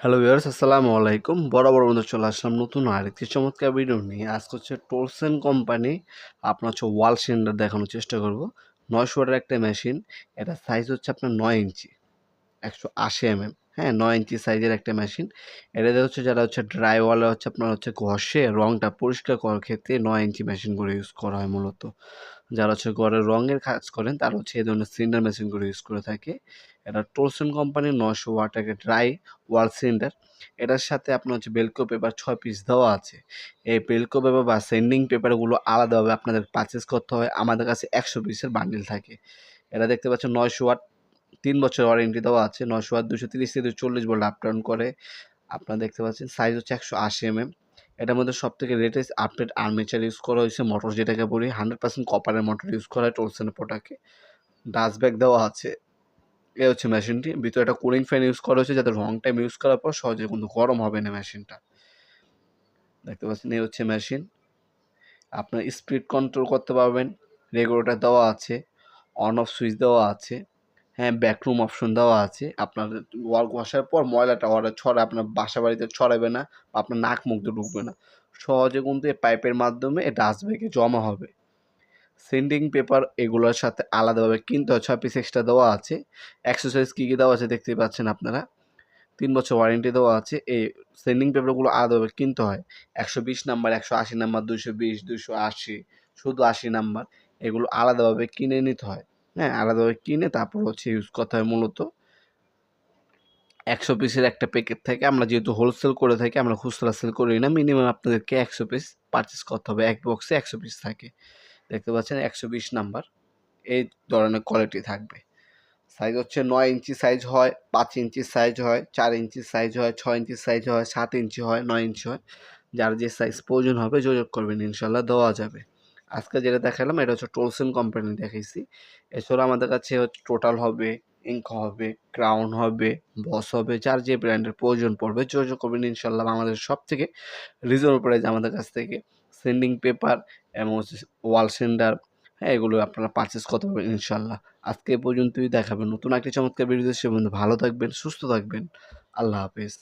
Hello viewers আসসালামু আলাইকুম। বড় বন্ধু চলে আসলাম নতুন আরেকটি চমৎকার ভিডিও নিয়ে। আজকে হচ্ছে টোলসেন কোম্পানি আপনার হচ্ছে ওয়াল সিলিন্ডার দেখানোর চেষ্টা করব। নয়শো ওয়াটের একটা মেশিন এটা সাইজ হচ্ছে আপনার নয় ইঞ্চি, একশো আশি এমএম হ্যাঁ নয় ইঞ্চি সাইজের একটা মেশিন এটাতে হচ্ছে যারা হচ্ছে ড্রাই ওয়ালে হচ্ছে আপনার হচ্ছে ঘষে রঙটা পরিষ্কার করার ক্ষেত্রে নয় ইঞ্চি মেশিনগুলো ইউজ করা হয় মূলত। যারা হচ্ছে ঘরের রঙের কাজ করেন, তারা হচ্ছে এই ধরনের সিলিন্ডার মেশিনগুলো ইউজ করে থাকে। এটা টোলসন কোম্পানির নশো ওয়াটাকে ড্রাই ওয়াল সিলিন্ডার এটার সাথে আপনার হচ্ছে বেলকো পেপার ছয় পিস দেওয়া আছে। এই বেলকো পেপার বা সেন্ডিং পেপারগুলো আলাদাভাবে আপনাদের পারচেস করতে হয়। আমাদের কাছে একশো পিসের বান্ডিল থাকে। এটা দেখতে পাচ্ছেন নয়শো ওয়াট তিন বছর ওয়ারেন্টি দেওয়া আছে। নশো ওয়াট দুশো তিরিশ থেকে দুশো চল্লিশ ভোল্ট আপ ডাউন করে। আপনারা দেখতে পাচ্ছেন সাইজ হচ্ছে একশো আশি এমএম এটার মধ্যে সব থেকে লেটেস্ট আপডেট আর্মেচার ইউজ করা হয়েছে মোটর যেটাকে বলি। হান্ড্রেড পার্সেন্ট কপারের মোটর ইউজ করা হয় টোলসেনের প্রোডাক্টে ডাস্ট ব্যাগ দেওয়া আছে। এ হচ্ছে মেশিনটি। ভিতরে একটা কুলিং ফ্যান ইউজ করা হয়েছে যাতে লং টাইম ইউজ করার পর সহজে কিন্তু গরম হবে না মেশিনটা। দেখতে পাচ্ছেন, এই হচ্ছে মেশিন। আপনার স্পিড কন্ট্রোল করতে পারবেন। রেগুলেটার দেওয়া আছে অন অফ সুইচ দেওয়া আছে হ্যাঁ ব্যাকরুম অপশন দেওয়া আছে। আপনার ওয়াল ঘষার পর ময়লাটা ওরা ছড়া আপনার বাসা বাড়িতে ছড়াবে না আপনার নাক মুখ ঢুকবে না। সহজে কিন্তু এই পাইপের মাধ্যমে এই ডাস্টব্যাগে জমা হবে। সেন্ডিং পেপার এগুলোর সাথে আলাদাভাবে কিনতে হয় ছয় পিস এক্সট্রা দেওয়া আছে। এক্সারসাইজ কী কী দেওয়া আছে দেখতে পাচ্ছেন আপনারা? তিন বছর ওয়ারেন্টি দেওয়া আছে। এই সেন্ডিং পেপারগুলো আলাদাভাবে কিনতে হয়। একশো বিশ নাম্বার, একশো আশি নাম্বার, দুশো বিশ, দুশো আশি, শুধু আশি নাম্বার। এগুলো আলাদাভাবে কিনে নিতে হয়। হ্যাঁ আলাদাভাবে কিনে তারপর হচ্ছে ইউজ করতে হয় মূলত। একশো পিসের একটা প্যাকেট থেকে। আমরা যেহেতু হোলসেল করে থাকি, আমরা খুচরা সেল করি না। মিনিমাম আপনাদেরকে একশো পিস পারচেস করতে হবে। এক বক্সে একশো পিস থাকে। দেখতে পাচ্ছেন একশো বিশ নাম্বার। এই ধরনের কোয়ালিটি থাকবে। সাইজ হচ্ছে নয় ইঞ্চি সাইজ হয়, পাঁচ ইঞ্চি সাইজ হয়, চার ইঞ্চি সাইজ হয়, ছয় ইঞ্চি সাইজ হয়, সাত ইঞ্চি হয়, নয় ইঞ্চি হয়। যার যে সাইজ প্রয়োজন হবে যোগাযোগ করবেন ইনশাল্লাহ দেওয়া যাবে। আজকে যেটা দেখালাম, এটা হচ্ছে টোলসেন কোম্পানি দেখাইছি। এছাড়া আমাদের কাছে হচ্ছে টোটাল হবে ইঙ্ক হবে ক্রাউন হবে বস হবে, যার যে ব্র্যান্ডের প্রয়োজন পড়বে, যোগাযোগ করবেন ইনশাল্লাহ আমাদের সব থেকে রিজনেবল প্রাইস আমাদের কাছ থেকে। সেন্ডিং পেপার এবং ওয়াল সেন্ডার হ্যাঁ এগুলো আপনারা পারচেস করতে পারবেন ইনশাল্লাহ আজকে পর্যন্তই দেখাবেন নতুন একটি চমৎকার ভিডিও সে বন্ধু ভালো থাকবেন, সুস্থ থাকবেন। আল্লাহ হাফেজ।